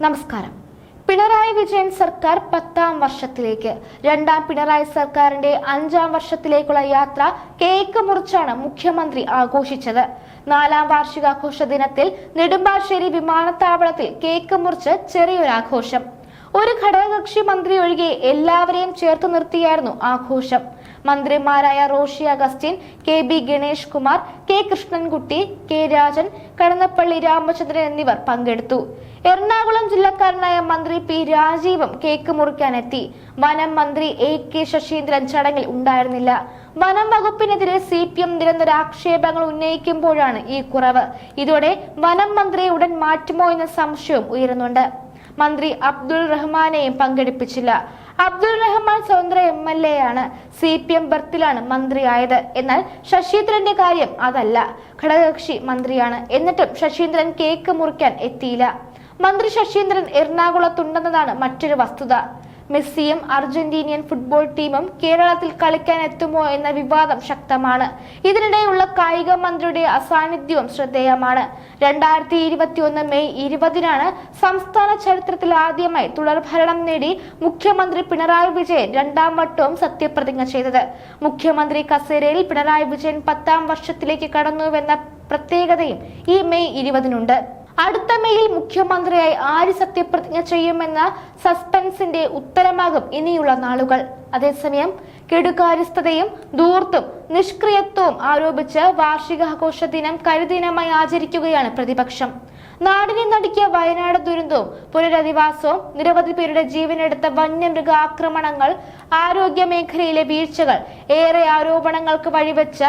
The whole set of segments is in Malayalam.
നമസ്കാരം. പിണറായി വിജയൻ സർക്കാർ പത്താം വർഷത്തിലേക്ക് രണ്ടാം പിണറായി സർക്കാരിന്റെ അഞ്ചാം വർഷത്തിലേക്കുള്ള യാത്ര കേക്ക് മുറിച്ചാണ് മുഖ്യമന്ത്രി ആഘോഷിച്ചത്. നാലാം വാർഷികാഘോഷ ദിനത്തിൽ നെടുമ്പാശ്ശേരി വിമാനത്താവളത്തിൽ കേക്ക് മുറിച്ച് ചെറിയൊരാഘോഷം. ഒരു ഘടകകക്ഷി മന്ത്രി ഒഴികെ എല്ലാവരെയും ചേർത്ത് നിർത്തിയായിരുന്നു ആഘോഷം. മന്ത്രിമാരായ Roshi Augustine K B Ganesh Kumar K Krishnankutty K Rajan Kadannappally Ramachandran എന്നിവർ പങ്കെടുത്തു. എറണാകുളം ജില്ലക്കാരനായ മന്ത്രി പി രാജീവും കേക്ക് മുറിക്കാനെത്തി. വനം മന്ത്രി എ കെ ശശീന്ദ്രൻ ചടങ്ങിൽ ഉണ്ടായിരുന്നില്ല. വനം വകുപ്പിനെതിരെ സി പി എം നിരന്തര ആക്ഷേപങ്ങൾ ഉന്നയിക്കുമ്പോഴാണ് ഈ കുറവ്. ഇതോടെ വനം മന്ത്രിയെ ഉടൻ മാറ്റുമോ എന്ന സംശയവും ഉയരുന്നുണ്ട്. മന്ത്രി അബ്ദുൾ റഹ്മാനെയും പങ്കെടുപ്പിച്ചില്ല. അബ്ദുൾ സ്വതന്ത്ര എം എൽ എ ആണ് സി പി എം ബർത്തിലാണ് മന്ത്രിയായത്. എന്നാൽ ശശീന്ദ്രന്റെ കാര്യം അതല്ല. ഘടകകക്ഷി മന്ത്രിയാണ്. എന്നിട്ടും ശശീന്ദ്രൻ കേക്ക് മുറിക്കാൻ എത്തിയില്ല. മന്ത്രി ശശീന്ദ്രൻ എറണാകുളത്തുണ്ടെന്നതാണ് മറ്റൊരു വസ്തുത. മെസ്സിയും അർജന്റീനിയൻ ഫുട്ബോൾ ടീമും കേരളത്തിൽ കളിക്കാൻ എത്തുമോ എന്ന വിവാദം ശക്തമാണ്. ഇതിനിടെയുള്ള കായിക മന്ത്രിയുടെ അസാന്നിധ്യവും ശ്രദ്ധേയമാണ്. രണ്ടായിരത്തി ഇരുപത്തിയൊന്ന് മെയ് ഇരുപതിനാണ് സംസ്ഥാന ചരിത്രത്തിൽ ആദ്യമായി തുടർഭരണം നേടി മുഖ്യമന്ത്രി പിണറായി വിജയൻ രണ്ടാം വട്ടവും സത്യപ്രതിജ്ഞ ചെയ്തത്. മുഖ്യമന്ത്രി കസേരയിൽ പിണറായി വിജയൻ പത്താം വർഷത്തിലേക്ക് കടന്നുവെന്ന പ്രത്യേകതയും ഈ മെയ് ഇരുപതിനുണ്ട്. അടുത്ത മെയിൽ മുഖ്യമന്ത്രിയായി ആര് സത്യപ്രതിജ്ഞ ചെയ്യുമെന്ന സസ്പെൻസിന്റെ ഉത്തരമാകും ഇനിയുള്ള നാളുകൾ. അതേസമയം കെടുകാര്യസ്ഥതയും ദൂർത്തും നിഷ്ക്രിയത്വവും ആരോപിച്ച് വാർഷികാഘോഷ ദിനം കരിദിനമായി ആചരിക്കുകയാണ് പ്രതിപക്ഷം. നാടിനെ നടുക്കിയ വയനാട് ദുരന്തവും പുനരധിവാസവും നിരവധി പേരുടെ ജീവനെടുത്ത വന്യമൃഗ ആക്രമണങ്ങൾ ആരോഗ്യ മേഖലയിലെ വീഴ്ചകൾ ഏറെ ആരോപണങ്ങൾക്ക് വഴിവെച്ച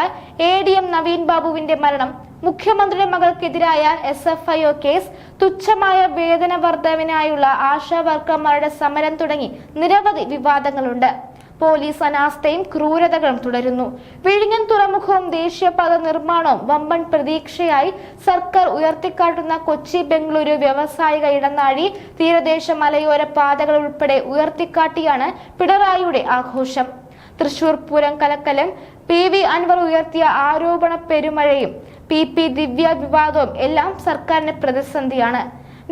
എ ഡി എം നവീൻ ബാബുവിന്റെ മരണം മുഖ്യമന്ത്രിയുടെ മകൾക്കെതിരായ S F I O case തുച്ഛമായ വേതന വർധവിനായുള്ള ആശാ വർക്കർമാരുടെ സമരം തുടങ്ങി നിരവധി വിവാദങ്ങളുണ്ട്. പോലീസ് അനാസ്ഥയും ക്രൂരതകളും തുടരുന്നു. വിഴിഞ്ഞൻ തുറമുഖവും ദേശീയപാത നിർമ്മാണവും വമ്പൻ പ്രതീക്ഷയായി സർക്കാർ ഉയർത്തിക്കാട്ടുന്ന കൊച്ചി ബംഗളൂരു വ്യവസായിക ഇടനാഴി തീരദേശ മലയോര പാതകൾ ഉൾപ്പെടെ ഉയർത്തിക്കാട്ടിയാണ് പിണറായിയുടെ ആഘോഷം. തൃശൂർ പൂരം കലക്കലും പി വി അൻവർ ഉയർത്തിയ ആരോപണ പെരുമഴയും പി പി ദിവ്യ വിവാദവും എല്ലാം സർക്കാരിന് പ്രതിസന്ധിയാണ്.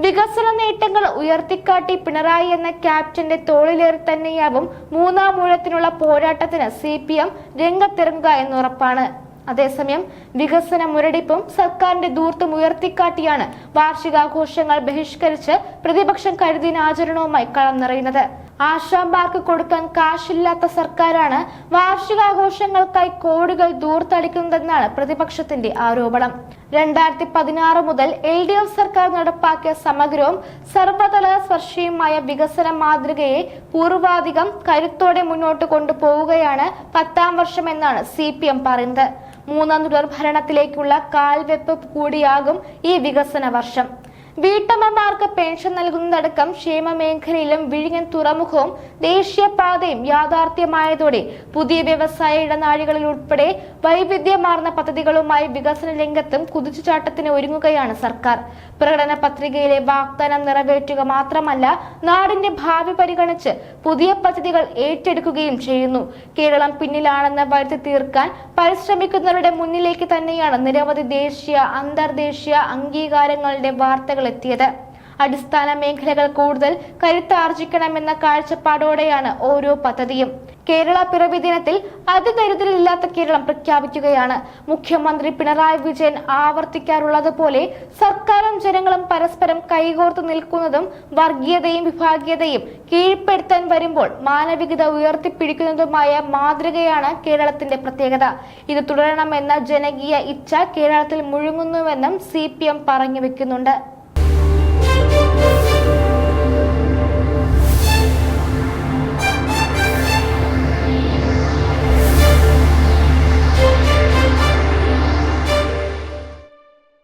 വികസന നേട്ടങ്ങൾ ഉയർത്തിക്കാട്ടി പിണറായി എന്ന ക്യാപ്റ്റന്റെ തോളിലേറി തന്നെയാവും മൂന്നാം ഊഴത്തിനുള്ള പോരാട്ടത്തിന് സി പി എം രംഗത്തിറങ്ങുക എന്നുറപ്പാണ്. അതേസമയം വികസന മുരടിപ്പും സർക്കാരിന്റെ ദൂർത്തും ഉയർത്തിക്കാട്ടിയാണ് വാർഷികാഘോഷങ്ങൾ ബഹിഷ്കരിച്ച് പ്രതിപക്ഷം കരുതിനാചരണവുമായി കളം നിറയുന്നത്. ആശാമാർക്ക് കൊടുക്കാൻ കാശില്ലാത്ത സർക്കാരാണ് വാർഷികാഘോഷങ്ങൾക്കായി കോടികൾ ദൂർത്തടിക്കുന്നതെന്നാണ് പ്രതിപക്ഷത്തിന്റെ ആരോപണം. രണ്ടായിരത്തി പതിനാറ് മുതൽ എൽ ഡി എഫ് സർക്കാർ നടപ്പാക്കിയ സമഗ്രവും സർവതല സ്പർശിയുമായ വികസന മാതൃകയെ പൂർവാധികം കരുത്തോടെ മുന്നോട്ട് കൊണ്ടുപോവുകയാണ് പത്താം വർഷം എന്നാണ് സി പി എം പറയുന്നത്. മൂന്നാം തുടർ ഭരണത്തിലേക്കുള്ള കാൽവെപ്പ് കൂടിയാകും ഈ വികസന വർഷം. വീട്ടമ്മമാർക്ക് പെൻഷൻ നൽകുന്നതടക്കം ക്ഷേമ മേഖലയിലും വിഴിഞ്ഞൻ തുറമുഖവും ദേശീയപാതയും യാഥാർത്ഥ്യമായതോടെ പുതിയ വ്യവസായ ഇടനാഴികളിൽ ഉൾപ്പെടെ വൈവിധ്യമാർന്ന പദ്ധതികളുമായി വികസന രംഗത്തും കുതിച്ചുചാട്ടത്തിന് ഒരുങ്ങുകയാണ് സർക്കാർ. പ്രകടന പത്രികയിലെ വാഗ്ദാനം നിറവേറ്റുക മാത്രമല്ല നാടിന്റെ ഭാവി പരിഗണിച്ച് പുതിയ പദ്ധതികൾ ഏറ്റെടുക്കുകയും ചെയ്യുന്നു. കേരളം പിന്നിലാണെന്ന് വരുത്തി തീർക്കാൻ പരിശ്രമിക്കുന്നവരുടെ മുന്നിലേക്ക് തന്നെയാണ് നിരവധി ദേശീയ അന്തർദേശീയ അംഗീകാരങ്ങളുടെ വാർത്തകൾ എത്തിയത്. അടിസ്ഥാന മേഖലകൾ കൂടുതൽ കരുത്താർജിക്കണമെന്ന കാഴ്ചപ്പാടോടെയാണ് ഓരോ പദ്ധതിയും. കേരള പിറവി ദിനത്തിൽ അതിദരിദ്രരില്ലാത്ത കേരളം പ്രഖ്യാപിക്കുകയാണ്. മുഖ്യമന്ത്രി പിണറായി വിജയൻ ആവർത്തിക്കാറുള്ളതുപോലെ സർക്കാരും ജനങ്ങളും പരസ്പരം കൈകോർത്ത് നിൽക്കുന്നതും വർഗീയതയും വിഭാഗീയതയും കീഴ്പ്പെടുത്താൻ വരുമ്പോൾ മാനവികത ഉയർത്തിപ്പിടിക്കുന്നതുമായ മാതൃകയാണ് കേരളത്തിന്റെ പ്രത്യേകത. ഇത് തുടരണമെന്ന ജനകീയ ഇച്ഛ കേരളത്തിൽ മുഴുങ്ങുന്നുവെന്നും സി പറഞ്ഞു വെക്കുന്നുണ്ട്.